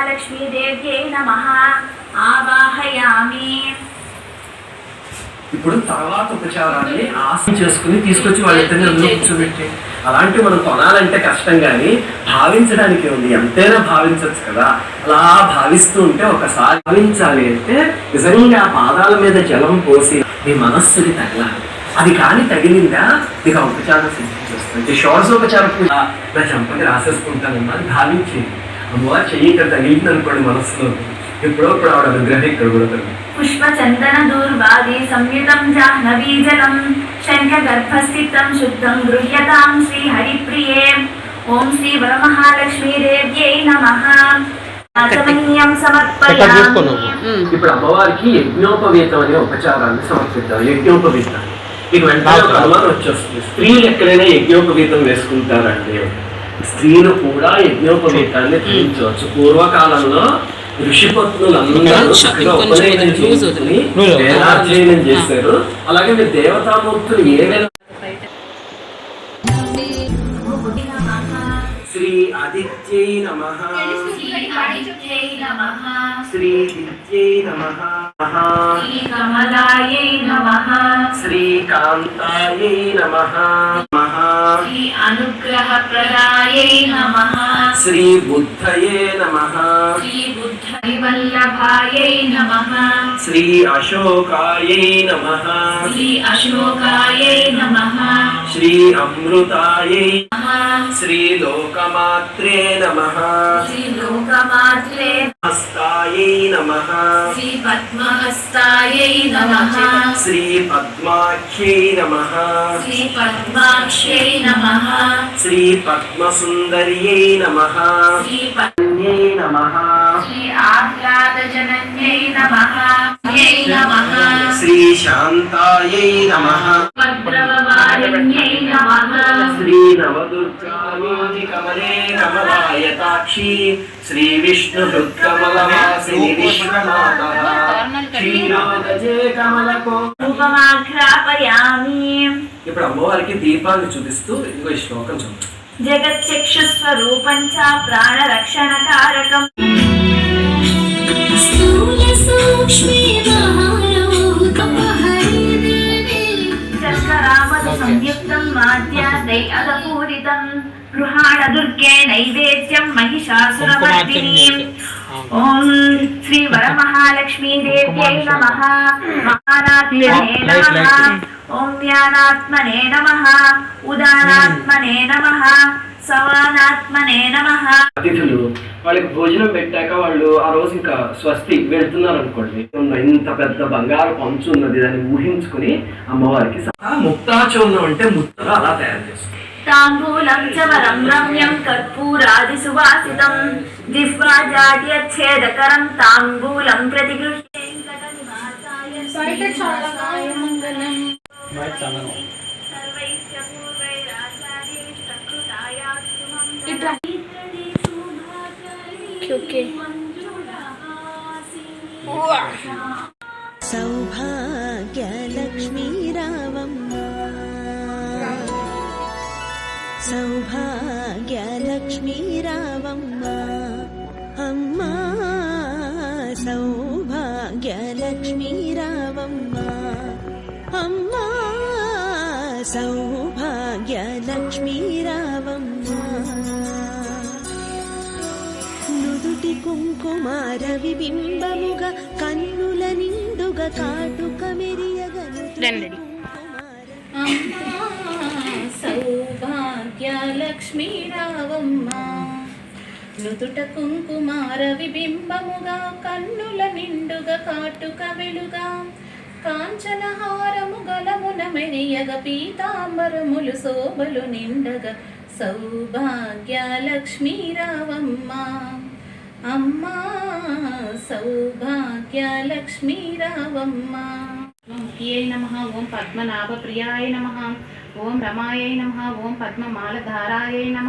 నమ ఆవాహయామి ఇప్పుడు తర్వాత ఉపచారాన్ని ఆసనం చేసుకుని తీసుకొచ్చి వాళ్ళిద్దరిని అందులో కూర్చోబెట్టి అలాంటివి మనం కొనాలంటే కష్టం కానీ భావించడానికి ఉంది. ఎంతైనా భావించవచ్చు కదా. అలా భావిస్తూ ఉంటే ఒకసారి భావించాలి అంటే నిజంగా పాదాల మీద జలం పోసి మీ మనస్సుని తగలాలి. అది కానీ తగిలిందా? మీకు ఆ ఉపచారం సిద్ధించేస్తుంది షోడశోపచార పూజ. నా చంపని రాసేసుకుంటానమ్మా అని భావించింది అమ్మవారు చెయ్యి ఇక్కడ తగిలింది అనుకోండి మనస్సులో ఎప్పుడో ఇప్పుడు ఆవిడ అనుగ్రహం ఇక్కడ కూడా తగిలింది. పుష్పచందన దూర్వాది సంయుతం జాహ్నవీజలం శంఖగర్భస్థితం శుద్ధం గృహ్యతాం శ్రీ హరిప్రియే ఓం శ్రీ వరమహాలక్ష్మీదేవ్యై నమః. ఆచమనీయం సమర్పయామి. ఇప్పుడు అమ్మవారికి యజ్ఞోపవీతం అనే ఉపచారాన్ని సమర్పిద్దాం. యజ్ఞోపవీతం. మీకు వెంటనే వచ్చేస్తుంది. స్త్రీలు ఎక్కడైనా యజ్ఞోపవీతం వేసుకుంటారండి స్త్రీలు కూడా యజ్ఞోపవీతాన్ని ధరించవచ్చు పూర్వకాలంలో ఋషిపత్నులందరూ ఉపనయనం చేశారు. అలాగే మీరు దేవతామూర్తులు ఏవైనా శ్రీ ఆదిత్యై నమ. శ్రీహరిప్రియై నమః శ్రీ దిత్యై నమ. శ్రీకమలాయై నమః శ్రీకాంతాయై నమ శ్రీ అనుగ్రహ అనుగ్రహప్రదాయై నమ. శ్రీ బుద్ధయే నమ. శ్రీ బుద్ధ నమః శ్రీ అశోకాయై నమ శ్రీ అశోకాయై నమః శ్రీ అమృతాయై నమః శ్రీ లోకమాత్రే నమ శ్రీ లోకమాత్రే హస్తాయై నమ శ్రీ పద్మహస్తాయై నమః. శ్రీ పద్మాఖ్యై నమ. శ్రీ పద్మాక్షై నమః. శ్రీ పద్మసుందర్యై నమ. శ్రీ నమ. శ్రీ ఆహ్లాదజనన్యై నమః. నమః. శ్రీ శాంతాయై నమ. భద్రవవారిణ్యై నమః. శ్రీ నవదుర్గాయోగి కమలే కమలాయతాక్షి శ్రీ విష్ణు హృత్కమలవాసిని విశ్వమాత క్షీరోదజే కమలకో ఉపమాఘ్రాపయామి ఇప్పుడు అమ్మవారికి దీపాన్ని చూపిస్తూ ఇదిగో ఈ శ్లోకం చూద్దాం. జగచ్చక్షుస్వరూపం చ ప్రాణరక్షణకారకం. స్థూల సూక్ష్మే మాధ్యాదై అదపూరితం గృహాణ దుర్గే నైవేద్యం మహిషాసురమర్దిని ఓం శ్రీ వరమహాలక్ష్మీ దేవ్యై నమః. మహానాత్మనే నమః. ఓం జ్ఞానాత్మనే నమః. ఉదానాత్మనే నమః. సవానాత్మనే నమః. అతిథులు వాళ్ళకి భోజనం పెట్టాక వాళ్ళు ఆ రోజు ఇంకా స్వస్తి వెళ్తున్నారు అనుకోండి ఇంత పెద్ద బంగారు పంచు ఉన్నది దాన్ని ఊహించుకుని అమ్మవారికి ముక్తాచూర్ణం అంటే ముత్తలు అలా తయారు చేస్తారు. తాంబూలం చ వరం రమ్యం కర్పూరాది సువాసితం జిహ్వాజాడ్యచ్ఛేదకరం తాంబూలం ప్రతిగృహ్యే బయట సౌభాగ్యలక్ష్మీరావమ్మ. అమ్మా సౌభాగ్యలక్ష్మీరావమ్మ. అమ్మా సౌభాగ్యలక్ష్మీరావమ్మ. నుదుటి కుంకుమార విబింబముగా కన్నుల నిండుగా కాటుక మెరియగను సౌభాగ్యలక్ష్మీ రావమ్మ నుదుట కుంకుమార విబింబముగా కన్నుల నిండుగా కాటుక వెలుగా. కాంచనహారము గలమున మెరియగ పీతాంబరములు శోభలు నిండగ సౌభాగ్యలక్ష్మీ రావమ్మ అమ్మా సౌభాగ్యలక్ష్మీ రావమ్మ ఓం ప్రియాయ నమ ఓం పద్మనాభప్రియాయ నమ ఓం రమాయై నమ ఓం పద్మమాలధారాయై నమ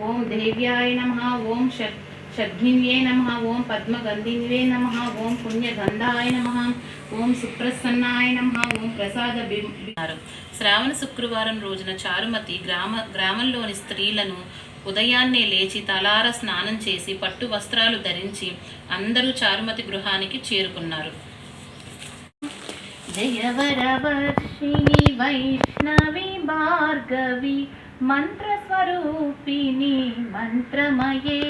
ఓం దేవ్యాయ నమ ఓం షడ్ షడ్ఘిన్యే నమ ఓం పద్మగంధిన్యే నమ ఓం పుణ్యగంధాయ నమ ఓం సుప్రసన్నాయ నమ ఓం ప్రసాద శ్రావణ శుక్రవారం రోజున చారుమతి గ్రామ గ్రామంలోని స్త్రీలను ఉదయాన్నే లేచి తలార స్నానం చేసి పట్టు వస్త్రాలు ధరించి అందరూ చారుమతి గృహానికి చేరుకున్నారు. జయవరవర్షిణి వైష్ణవి భార్గవి మంత్రస్వరూపిణి మంత్రమయే.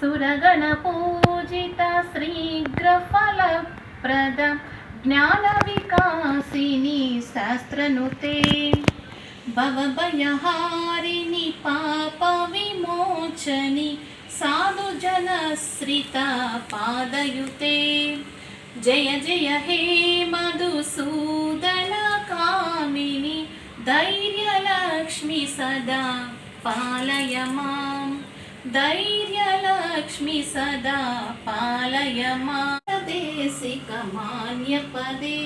సురగణ పూజిత శ్రీగ్రఫలప్రద జ్ఞాన వికాసిని శాస్త్రనుతే. భవభయహారిణి పాప జయ జయ హే మధుసూదన కామిని ధైర్యలక్ష్మి సదా పాలయ మాం ధైర్యలక్ష్మి సదా పాలయ మాదేశిక మాన్యపదే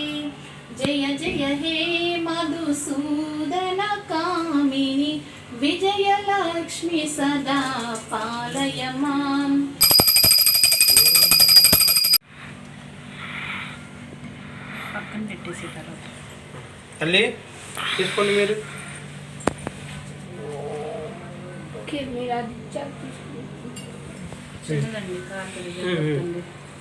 జయ జయ హే మధుసూదన కామిని విజయలక్ష్మి సదా పాలయ మాం పెట్టేసి తర్వాత తల్లి తీసుకోండి మీరు. చిన్నదండి కార్తీక